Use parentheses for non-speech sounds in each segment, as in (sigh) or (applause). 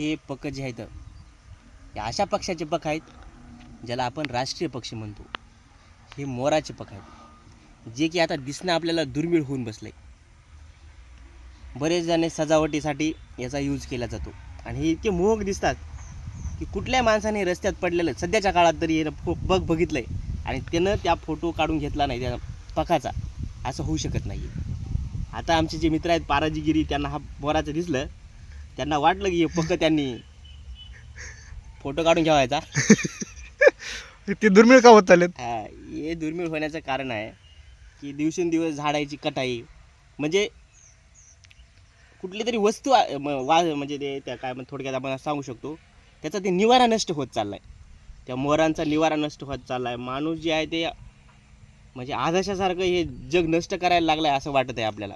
हे पक जे आहेत हे अशा पक्षाचे पक आहेत ज्याला आपण राष्ट्रीय पक्षी म्हणतो. हे मोराचे पक आहेत. जे की आता दिसणं आपल्याला दुर्मिळ होऊन बसले बरेच जण सजावटीसाठी याचा यूज केला जातो. आणि हे इतके मोहक दिसतात की कुठल्या माणसाने रस्त्यात पडलेलं सध्याच्या काळात तरी हे फो बघितलं बघितलंय. आणि त्यानं त्या फोटो काढून घेतला नाही त्या पखाचा असं होऊ शकत नाही आता आमचे जे मित्र आहेत पाराजीगिरी त्यांना हा बोराचं दिसलं. त्यांना वाटलं की हे पक्क त्यांनी फोटो काढून ठेवायचा. (laughs) ते दुर्मिळ का होत चाललेत? हा हे दुर्मिळ होण्याचं कारण आहे की दिवसेंदिवस झाडाची कटाई म्हणजे कुठली तरी वस्तू आ- म- वा म्हणजे ते त्या काय म्हण थोडक्यात आपण सांगू शकतो त्याचा ते निवारा नष्ट होत चालला आहे त्या मोरांचा निवारा नष्ट होत चालला आहे माणूस जे आहे ते म्हणजे आदर्शासारखं हे जग नष्ट करायला लागलं आहे असं वाटत आहे आपल्याला.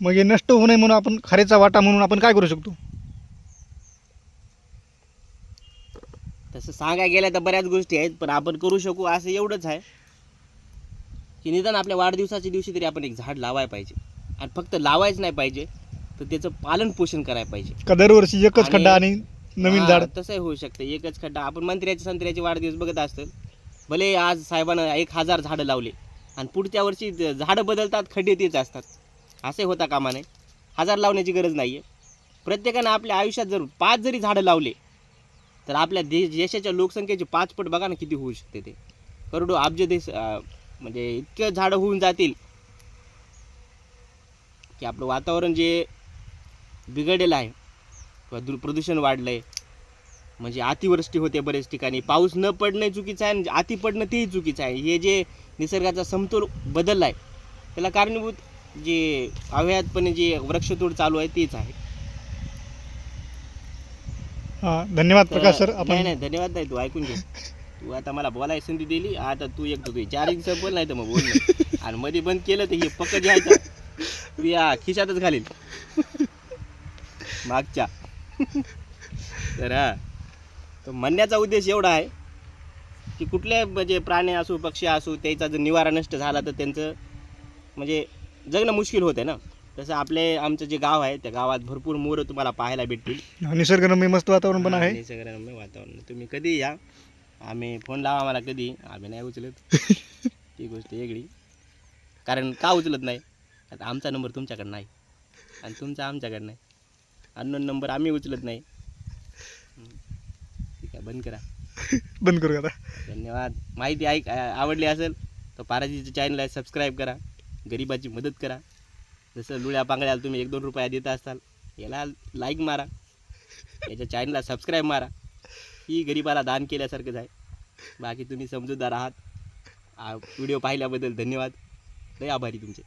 मग हे नष्ट होऊ नये म्हणून आपण खारेचा वाटा म्हणून आपण काय करू शकतो? तसं सांगायला गेल्या तर बऱ्याच गोष्टी आहेत पण आपण करू शकू असं एवढंच आहे. की निदान आपल्या वाढदिवसाच्या दिवशी तरी आपण एक झाड लावायला पाहिजे. आणि फक्त लावायच नाही पाहिजे तर त्याचं पालन पोषण करायला पाहिजे. का दरवर्षी एकच खड्डा आणि नवीन झाड? तसंही होऊ शकतं. एकच खड्डा. आपण मंत्र्याचे संत्र्याचे वाढदिवस बघत असतं भले आज साहेबानं एक हजार झाडं लावले आणि पुढच्या वर्षी झाडं बदलतात खड्डे तेच असतात. असे होता कामा नये हजार लावण्याची गरज नाही आहे प्रत्येकानं आपल्या आयुष्यात जर पाच जरी झाडं लावले तर आपल्या देश देशाच्या लोकसंख्येचे पाच पट बघा ना किती होऊ शकते ते. करोडो अब्ज देश म्हणजे इतकं झाडं होऊन जातील की आपलं वातावरण जे बिघडलेलं आहे किंवा दु प्रदूषण वाढलं आहे म्हणजे अतिवृष्टी होते बरेच ठिकाणी पाऊस न पडणं चुकीचं आहे आणि अति पडणं तेही चुकीचं आहे. हे जे निसर्गाचा समतोल बदलला आहे त्याला कारणीभूत जे अव्याहतपणे जे वृक्षतोड चालू आहे तेच आहे. हा धन्यवाद प्रकाश सर नाही आपण नाही धन्यवाद नाही तू ऐकून घे. तू आता मला बोलायची संधी दिली आता तू एक तुझी चारिंग संपल नाही तर मग बोल नाही. आणि मध्ये बंद केलं तर हे पक्क जे आहे तू या खिशातच घालील. मागच्या. तर हा तर म्हणण्याचा उद्देश एवढा आहे की कुठल्या म्हणजे प्राणी असो पक्षी असो त्याचा जर निवारा नष्ट झाला तर त्यांचं म्हणजे जगणं मुश्किल होतं ना. तसं आपले आमचं जे गाव आहे त्या गावात भरपूर मोरं तुम्हाला पाहायला भेटतील. निसर्गरम्य मस्त वातावरण पण आहे. निसर्गरम्य वातावरण. तुम्ही कधी या? आम्ही फोन लावा मला कधी. आम्ही नाही उचलत. (laughs) ती गोष्ट वेगळी. कारण का उचलत नाही? आता आमचा नंबर तुमच्याकडे नाही. आणि तुमचा आमच्याकडे नाही. अननोन नंबर आम्ही उचलत नाही. ठीक आहे बंद करा. (laughs) बंद करू आता. धन्यवाद. माहिती ऐक आवडली असेल तर पाराजीचं चॅनलला सबस्क्राईब करा. गरिबाची मदत करा. जसं लुळ्या पांगळ्याला तुम्ही एक दोन रुपया देत असाल याला लाईक मारा. याच्या चॅनलला सबस्क्राईब मारा. ही गरिबाला दान केल्यासारखंच आहे. बाकी तुम्ही समजूतदार आहात. व्हिडिओ पाहिल्याबद्दल धन्यवाद. लय आभारी तुमचे.